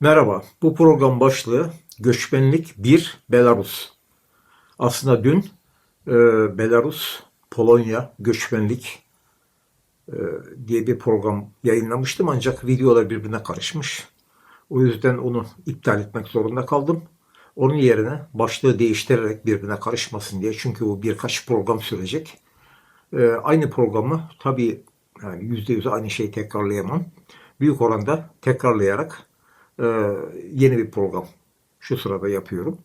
Merhaba, bu program başlığı Göçmenlik 1 Belarus. Aslında dün e, Belarus, Polonya göçmenlik e, diye bir program yayınlamıştım ancak videolar birbirine karışmış. O yüzden onu iptal etmek zorunda kaldım. Onun yerine başlığı değiştirerek birbirine karışmasın diye çünkü bu birkaç program sürecek. E, aynı programı tabii yani %100 aynı şeyi tekrarlayamam. Büyük oranda tekrarlayarak e, yeni bir program şu sırada yapıyorum.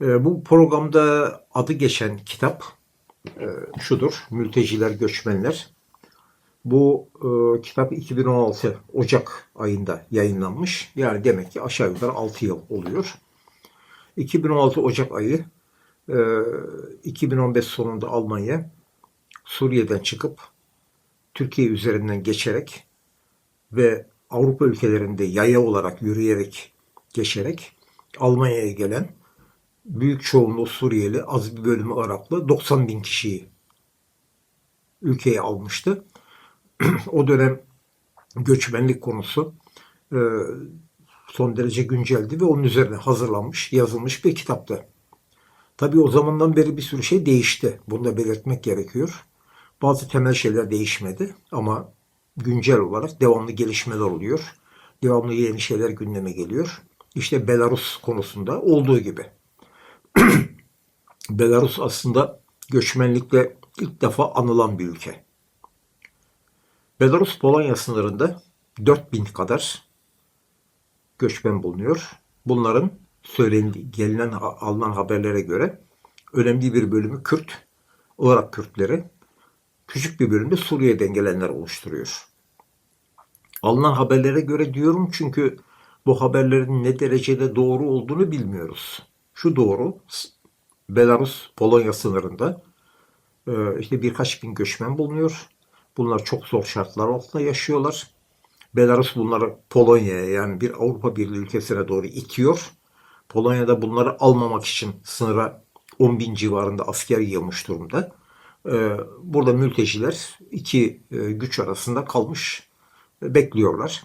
E, bu programda adı geçen kitap e, şudur. Mülteciler, Göçmenler. Bu e, kitap 2016 Ocak ayında yayınlanmış. Yani demek ki aşağı yukarı 6 yıl oluyor. 2016 Ocak ayı e, 2015 sonunda Almanya Suriye'den çıkıp Türkiye üzerinden geçerek ve Avrupa ülkelerinde yaya olarak yürüyerek geçerek Almanya'ya gelen büyük çoğunluğu Suriyeli, az bir bölümü Iraklı 90 bin kişiyi ülkeye almıştı. o dönem göçmenlik konusu e, son derece günceldi ve onun üzerine hazırlanmış, yazılmış bir kitaptı. Tabii o zamandan beri bir sürü şey değişti. Bunu da belirtmek gerekiyor. Bazı temel şeyler değişmedi ama güncel olarak devamlı gelişmeler oluyor. Devamlı yeni şeyler gündeme geliyor. İşte Belarus konusunda olduğu gibi. Belarus aslında göçmenlikle ilk defa anılan bir ülke. Belarus Polonya sınırında 4000 kadar göçmen bulunuyor. Bunların söylendi, gelinen alınan haberlere göre önemli bir bölümü Kürt, Irak Kürtleri, küçük bir bölümde Suriye'den gelenler oluşturuyor. Alınan haberlere göre diyorum çünkü bu haberlerin ne derecede doğru olduğunu bilmiyoruz. Şu doğru, Belarus Polonya sınırında e, işte birkaç bin göçmen bulunuyor. Bunlar çok zor şartlar altında yaşıyorlar. Belarus bunları Polonya'ya yani bir Avrupa Birliği ülkesine doğru itiyor. Polonya'da bunları almamak için sınıra 10 bin civarında asker yığmış durumda. E, burada mülteciler iki e, güç arasında kalmış bekliyorlar.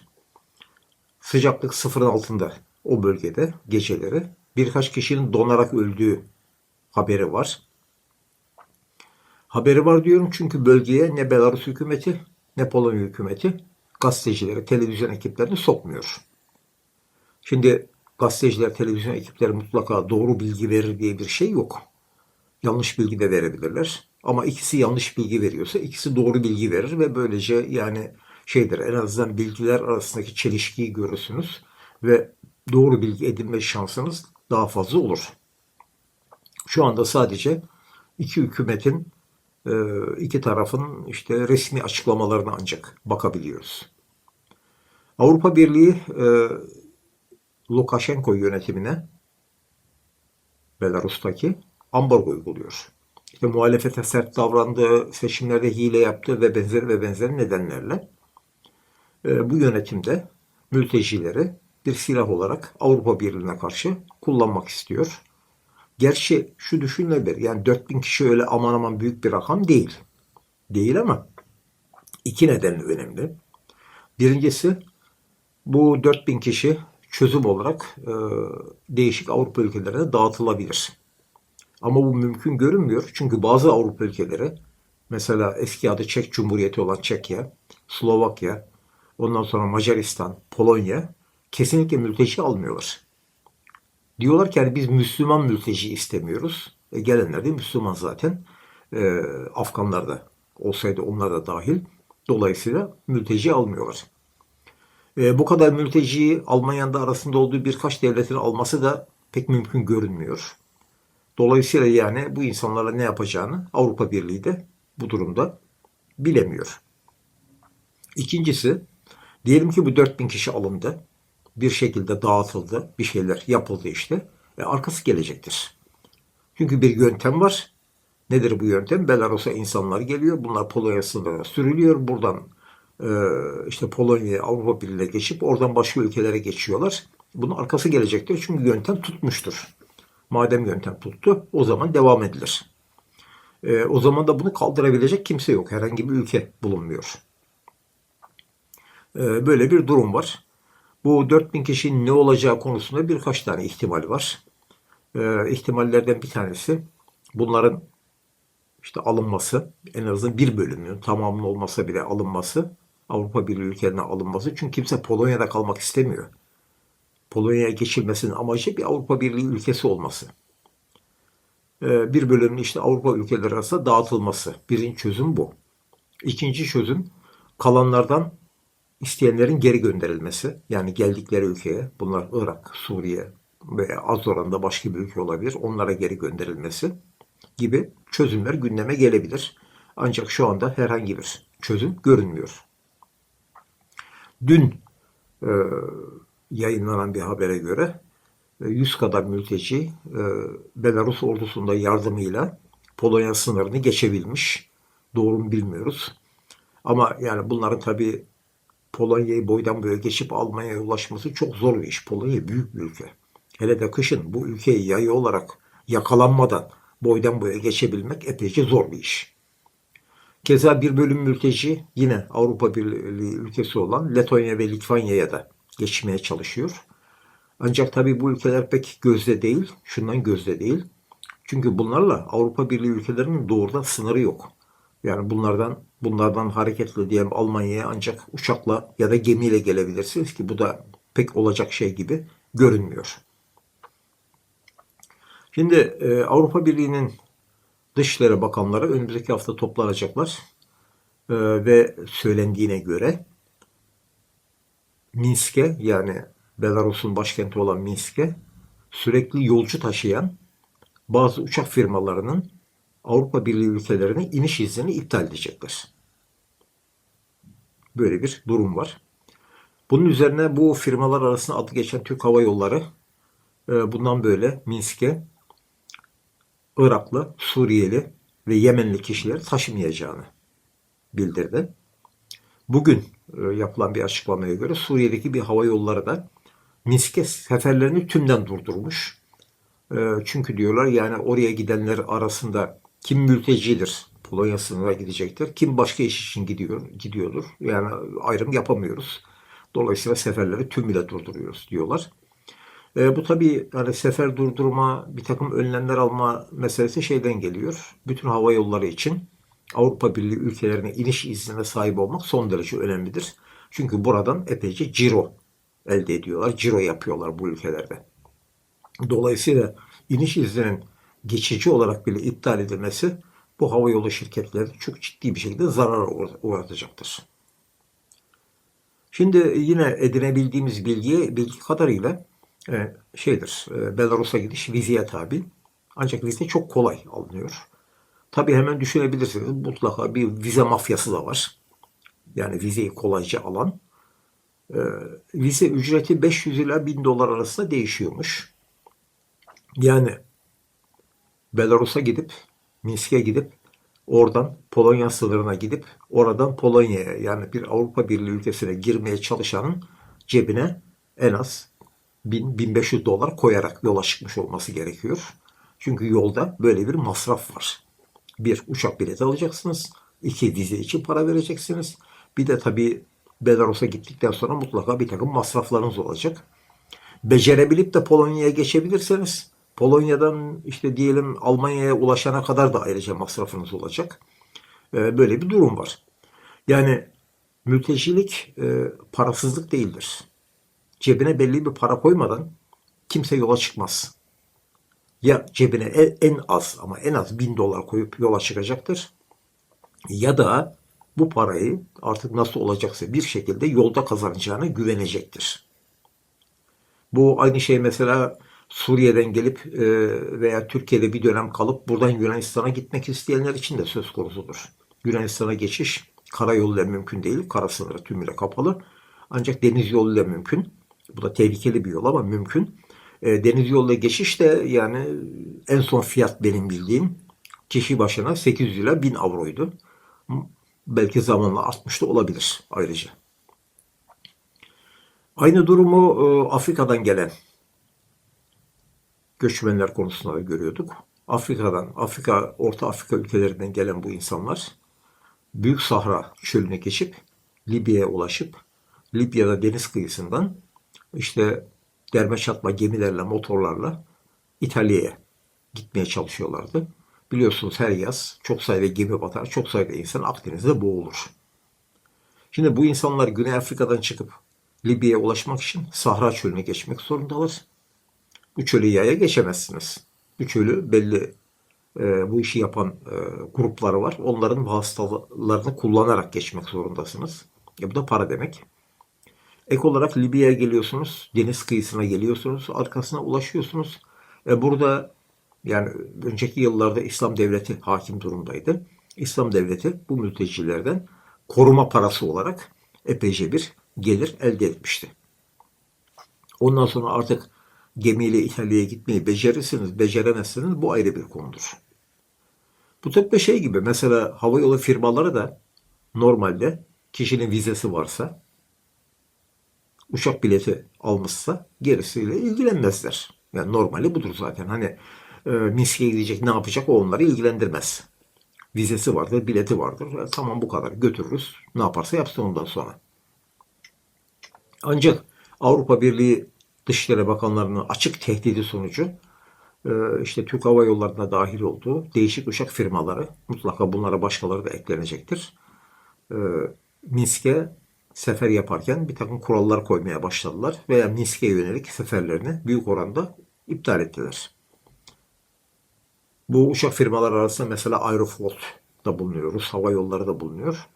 Sıcaklık sıfırın altında o bölgede geceleri. Birkaç kişinin donarak öldüğü haberi var. Haberi var diyorum çünkü bölgeye ne Belarus hükümeti ne Polonya hükümeti gazetecileri, televizyon ekiplerini sokmuyor. Şimdi gazeteciler, televizyon ekipleri mutlaka doğru bilgi verir diye bir şey yok. Yanlış bilgi de verebilirler. Ama ikisi yanlış bilgi veriyorsa ikisi doğru bilgi verir ve böylece yani şeydir en azından bilgiler arasındaki çelişkiyi görürsünüz ve doğru bilgi edinme şansınız daha fazla olur. Şu anda sadece iki hükümetin e, iki tarafın işte resmi açıklamalarına ancak bakabiliyoruz. Avrupa Birliği e, Lukashenko yönetimine Belarus'taki ambargo uyguluyor. İşte muhalefete sert davrandığı, seçimlerde hile yaptığı ve benzeri ve benzeri nedenlerle e, bu yönetimde mültecileri bir silah olarak Avrupa Birliği'ne karşı kullanmak istiyor. Gerçi şu düşünülebilir. Yani 4000 kişi öyle aman aman büyük bir rakam değil. Değil ama iki nedenle önemli. Birincisi bu 4000 kişi çözüm olarak e, değişik Avrupa ülkelerine dağıtılabilir. Ama bu mümkün görünmüyor. Çünkü bazı Avrupa ülkeleri mesela eski adı Çek Cumhuriyeti olan Çekya, Slovakya, ondan sonra Macaristan, Polonya kesinlikle mülteci almıyorlar. Diyorlar ki yani biz Müslüman mülteci istemiyoruz. E, gelenler de Müslüman zaten. E, Afganlar da olsaydı onlar da dahil. Dolayısıyla mülteci almıyorlar. E, bu kadar mülteciyi Almanya'nın da arasında olduğu birkaç devletin alması da pek mümkün görünmüyor. Dolayısıyla yani bu insanlarla ne yapacağını Avrupa Birliği de bu durumda bilemiyor. İkincisi, diyelim ki bu 4000 kişi alındı bir şekilde dağıtıldı, bir şeyler yapıldı işte. E, arkası gelecektir. Çünkü bir yöntem var. Nedir bu yöntem? Belarus'a insanlar geliyor. Bunlar Polonya sınırına sürülüyor. Buradan e, işte Polonya'ya, Avrupa Birliği'ne geçip oradan başka ülkelere geçiyorlar. Bunun arkası gelecektir. Çünkü yöntem tutmuştur. Madem yöntem tuttu o zaman devam edilir. E, o zaman da bunu kaldırabilecek kimse yok. Herhangi bir ülke bulunmuyor. E, böyle bir durum var. Bu 4000 kişinin ne olacağı konusunda birkaç tane ihtimal var. Ee, ihtimallerden bir tanesi bunların işte alınması, en azından bir bölümünün tamamının olmasa bile alınması, Avrupa Birliği ülkelerine alınması. Çünkü kimse Polonya'da kalmak istemiyor. Polonya'ya geçilmesinin amacı bir Avrupa Birliği ülkesi olması. Ee, bir bölümün işte Avrupa ülkeleri arasında dağıtılması. Birinci çözüm bu. İkinci çözüm kalanlardan isteyenlerin geri gönderilmesi. Yani geldikleri ülkeye, bunlar Irak, Suriye veya az oranda başka bir ülke olabilir. Onlara geri gönderilmesi gibi çözümler gündeme gelebilir. Ancak şu anda herhangi bir çözüm görünmüyor. Dün e, yayınlanan bir habere göre e, 100 kadar mülteci e, Belarus ordusunda yardımıyla Polonya sınırını geçebilmiş. Doğru mu bilmiyoruz. Ama yani bunların tabii Polonya'yı boydan boya geçip Almanya'ya ulaşması çok zor bir iş. Polonya büyük bir ülke. Hele de kışın bu ülkeyi yayı olarak yakalanmadan boydan boya geçebilmek epeyce zor bir iş. Keza bir bölüm mülteci yine Avrupa Birliği ülkesi olan Letonya ve Litvanya'ya da geçmeye çalışıyor. Ancak tabii bu ülkeler pek gözde değil. Şundan gözde değil. Çünkü bunlarla Avrupa Birliği ülkelerinin doğrudan sınırı yok. Yani bunlardan bunlardan hareketle diyelim Almanya'ya ancak uçakla ya da gemiyle gelebilirsiniz ki bu da pek olacak şey gibi görünmüyor. Şimdi e, Avrupa Birliği'nin Dışişleri Bakanları önümüzdeki hafta toplanacaklar e, ve söylendiğine göre Minsk'e yani Belarus'un başkenti olan Minsk'e sürekli yolcu taşıyan bazı uçak firmalarının Avrupa Birliği ülkelerine iniş iznini iptal edecekler. Böyle bir durum var. Bunun üzerine bu firmalar arasında adı geçen Türk Hava Yolları e, bundan böyle Minsk'e Iraklı, Suriyeli ve Yemenli kişileri taşımayacağını bildirdi. Bugün yapılan bir açıklamaya göre Suriye'deki bir hava yolları da Minsk'e seferlerini tümden durdurmuş. E, çünkü diyorlar yani oraya gidenler arasında kim mültecidir, Polonya sınırına gidecektir, kim başka iş için gidiyor, gidiyordur. Yani ayrım yapamıyoruz. Dolayısıyla seferleri tümüyle durduruyoruz diyorlar. E, bu tabii hani sefer durdurma, bir takım önlemler alma meselesi şeyden geliyor. Bütün hava yolları için Avrupa Birliği ülkelerine iniş iznine sahip olmak son derece önemlidir. Çünkü buradan epeyce ciro elde ediyorlar. Ciro yapıyorlar bu ülkelerde. Dolayısıyla iniş izninin geçici olarak bile iptal edilmesi bu hava yolu şirketlerine çok ciddi bir şekilde zarar uğratacaktır. Şimdi yine edinebildiğimiz bilgi, bilgi kadarıyla e, şeydir, e, Belarus'a gidiş vizeye tabi. Ancak vize çok kolay alınıyor. Tabi hemen düşünebilirsiniz mutlaka bir vize mafyası da var. Yani vizeyi kolayca alan. E, vize ücreti 500 ila 1000 dolar arasında değişiyormuş. Yani Belarus'a gidip, Minsk'e gidip, oradan Polonya sınırına gidip, oradan Polonya'ya yani bir Avrupa Birliği ülkesine girmeye çalışanın cebine en az 1000-1500 dolar koyarak yola çıkmış olması gerekiyor. Çünkü yolda böyle bir masraf var. Bir, uçak bileti alacaksınız. İki, vize için para vereceksiniz. Bir de tabii Belarus'a gittikten sonra mutlaka bir takım masraflarınız olacak. Becerebilip de Polonya'ya geçebilirseniz Polonya'dan işte diyelim Almanya'ya ulaşana kadar da ayrıca masrafınız olacak. Ee, böyle bir durum var. Yani mültecilik e, parasızlık değildir cebine belli bir para koymadan kimse yola çıkmaz. Ya cebine en az ama en az bin dolar koyup yola çıkacaktır. Ya da bu parayı artık nasıl olacaksa bir şekilde yolda kazanacağına güvenecektir. Bu aynı şey mesela Suriye'den gelip e, veya Türkiye'de bir dönem kalıp buradan Yunanistan'a gitmek isteyenler için de söz konusudur. Yunanistan'a geçiş karayoluyla mümkün değil. Kara sınırı tümüyle kapalı. Ancak deniz yoluyla mümkün. Bu da tehlikeli bir yol ama mümkün. E, deniz yoluyla geçiş de yani en son fiyat benim bildiğim kişi başına 800 lira 1000 avroydu. Belki zamanla 60 da olabilir ayrıca. Aynı durumu e, Afrika'dan gelen göçmenler konusunda da görüyorduk. Afrika'dan, Afrika, Orta Afrika ülkelerinden gelen bu insanlar Büyük Sahra çölüne geçip Libya'ya ulaşıp Libya'da deniz kıyısından işte derme çatma gemilerle, motorlarla İtalya'ya gitmeye çalışıyorlardı. Biliyorsunuz her yaz çok sayıda gemi batar, çok sayıda insan Akdeniz'de boğulur. Şimdi bu insanlar Güney Afrika'dan çıkıp Libya'ya ulaşmak için Sahra çölüne geçmek zorundalar. Bu çölü yaya geçemezsiniz. Bu çölü belli e, bu işi yapan e, grupları var. Onların vasıtalarını kullanarak geçmek zorundasınız. E, bu da para demek. Ek olarak Libya'ya geliyorsunuz, deniz kıyısına geliyorsunuz, arkasına ulaşıyorsunuz. E, burada yani önceki yıllarda İslam devleti hakim durumdaydı. İslam devleti bu mültecilerden koruma parası olarak epeyce bir gelir elde etmişti. Ondan sonra artık gemiyle İtalya'ya gitmeyi becerirsiniz, beceremezsiniz bu ayrı bir konudur. Bu tıpkı şey gibi mesela havayolu firmaları da normalde kişinin vizesi varsa uçak bileti almışsa gerisiyle ilgilenmezler. Yani normali budur zaten. Hani e, Minsk'e gidecek ne yapacak o onları ilgilendirmez. Vizesi vardır, bileti vardır. E, tamam bu kadar götürürüz. Ne yaparsa yapsın ondan sonra. Ancak Avrupa Birliği Dışişleri Bakanlarının açık tehdidi sonucu e, işte Türk Hava Yolları'na dahil olduğu değişik uçak firmaları mutlaka bunlara başkaları da eklenecektir. E, Minsk'e sefer yaparken bir takım kurallar koymaya başladılar veya Minsk'e yönelik seferlerini büyük oranda iptal ettiler. Bu uçak firmaları arasında mesela Aeroflot da bulunuyor, Rus Hava Yolları da bulunuyor.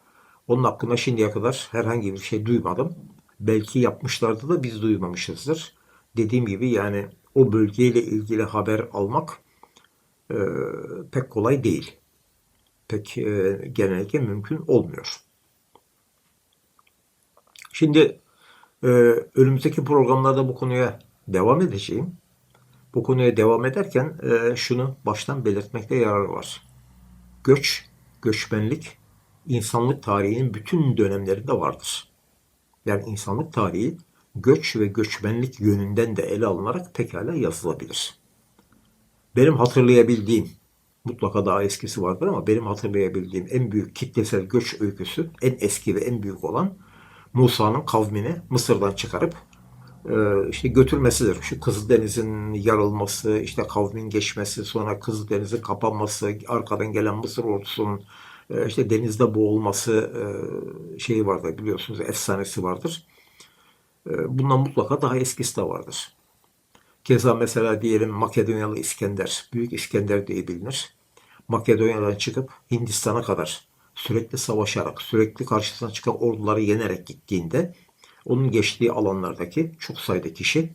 Onun hakkında şimdiye kadar herhangi bir şey duymadım. Belki yapmışlardı da biz duymamışızdır. Dediğim gibi yani o bölgeyle ilgili haber almak e, pek kolay değil. Pek e, genellikle mümkün olmuyor. Şimdi e, önümüzdeki programlarda bu konuya devam edeceğim. Bu konuya devam ederken e, şunu baştan belirtmekte yarar var. Göç, göçmenlik insanlık tarihinin bütün dönemlerinde vardır. Yani insanlık tarihi göç ve göçmenlik yönünden de ele alınarak pekala yazılabilir. Benim hatırlayabildiğim, mutlaka daha eskisi vardır ama benim hatırlayabildiğim en büyük kitlesel göç öyküsü, en eski ve en büyük olan Musa'nın kavmini Mısır'dan çıkarıp e, işte götürmesidir. Şu Kızıldeniz'in yarılması, işte kavmin geçmesi, sonra Kızıldeniz'in kapanması, arkadan gelen Mısır ordusunun e, işte denizde boğulması e, şeyi vardır biliyorsunuz, efsanesi vardır. Bundan mutlaka daha eskisi de vardır. Keza mesela diyelim Makedonyalı İskender, Büyük İskender diye bilinir. Makedonya'dan çıkıp Hindistan'a kadar sürekli savaşarak, sürekli karşısına çıkan orduları yenerek gittiğinde onun geçtiği alanlardaki çok sayıda kişi,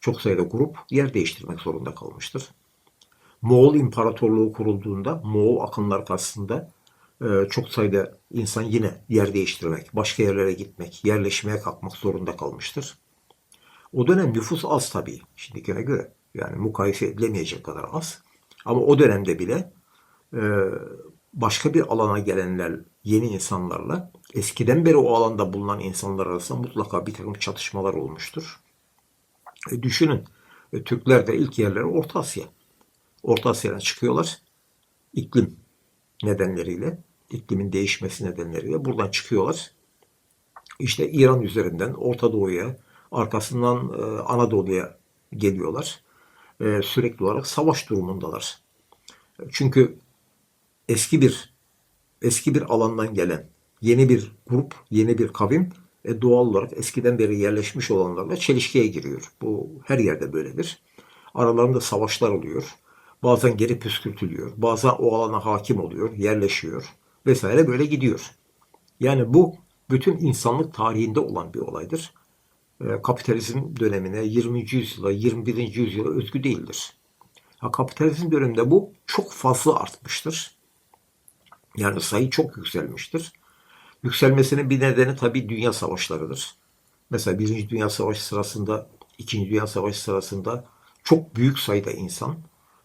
çok sayıda grup yer değiştirmek zorunda kalmıştır. Moğol İmparatorluğu kurulduğunda Moğol akınlar karşısında e, çok sayıda insan yine yer değiştirmek, başka yerlere gitmek, yerleşmeye kalkmak zorunda kalmıştır. O dönem nüfus az tabii şimdikine göre. Yani mukayese edilemeyecek kadar az. Ama o dönemde bile e, başka bir alana gelenler, yeni insanlarla eskiden beri o alanda bulunan insanlar arasında mutlaka bir takım çatışmalar olmuştur. E düşünün, e, Türkler de ilk yerleri Orta Asya. Orta Asya'dan çıkıyorlar. iklim nedenleriyle, iklimin değişmesi nedenleriyle buradan çıkıyorlar. İşte İran üzerinden Orta Doğu'ya, arkasından e, Anadolu'ya geliyorlar. E, sürekli olarak savaş durumundalar. Çünkü eski bir eski bir alandan gelen yeni bir grup, yeni bir kavim e, doğal olarak eskiden beri yerleşmiş olanlarla çelişkiye giriyor. Bu her yerde böyledir. Aralarında savaşlar oluyor. Bazen geri püskürtülüyor. Bazen o alana hakim oluyor, yerleşiyor vesaire böyle gidiyor. Yani bu bütün insanlık tarihinde olan bir olaydır. E, kapitalizm dönemine 20. yüzyıla, 21. yüzyıla özgü değildir. Ha, kapitalizm döneminde bu çok fazla artmıştır. Yani sayı çok yükselmiştir. Yükselmesinin bir nedeni tabii dünya savaşlarıdır. Mesela Birinci Dünya Savaşı sırasında, İkinci Dünya Savaşı sırasında çok büyük sayıda insan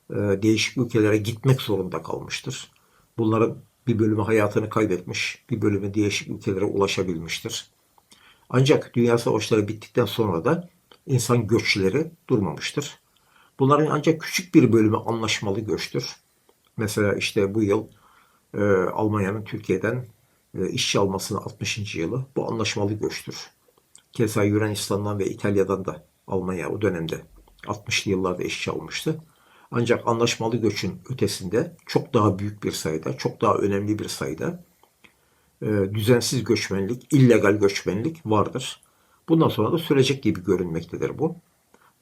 e, değişik ülkelere gitmek zorunda kalmıştır. Bunların bir bölümü hayatını kaybetmiş, bir bölümü değişik ülkelere ulaşabilmiştir. Ancak dünya savaşları bittikten sonra da insan göçleri durmamıştır. Bunların ancak küçük bir bölümü anlaşmalı göçtür. Mesela işte bu yıl e, Almanya'nın Türkiye'den e, işçi almasının 60. yılı bu anlaşmalı göçtür. Keza Yunanistan'dan ve İtalya'dan da Almanya o dönemde 60'lı yıllarda işçi almıştı. Ancak anlaşmalı göçün ötesinde çok daha büyük bir sayıda, çok daha önemli bir sayıda e, düzensiz göçmenlik, illegal göçmenlik vardır. Bundan sonra da sürecek gibi görünmektedir bu.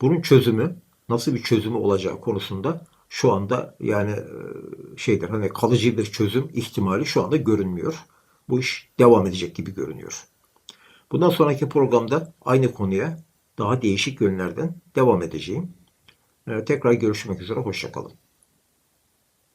Bunun çözümü, nasıl bir çözümü olacağı konusunda şu anda yani e, şeydir hani kalıcı bir çözüm ihtimali şu anda görünmüyor. Bu iş devam edecek gibi görünüyor. Bundan sonraki programda aynı konuya daha değişik yönlerden devam edeceğim. Ee, Tekrar görüşmek üzere, hoşçakalın.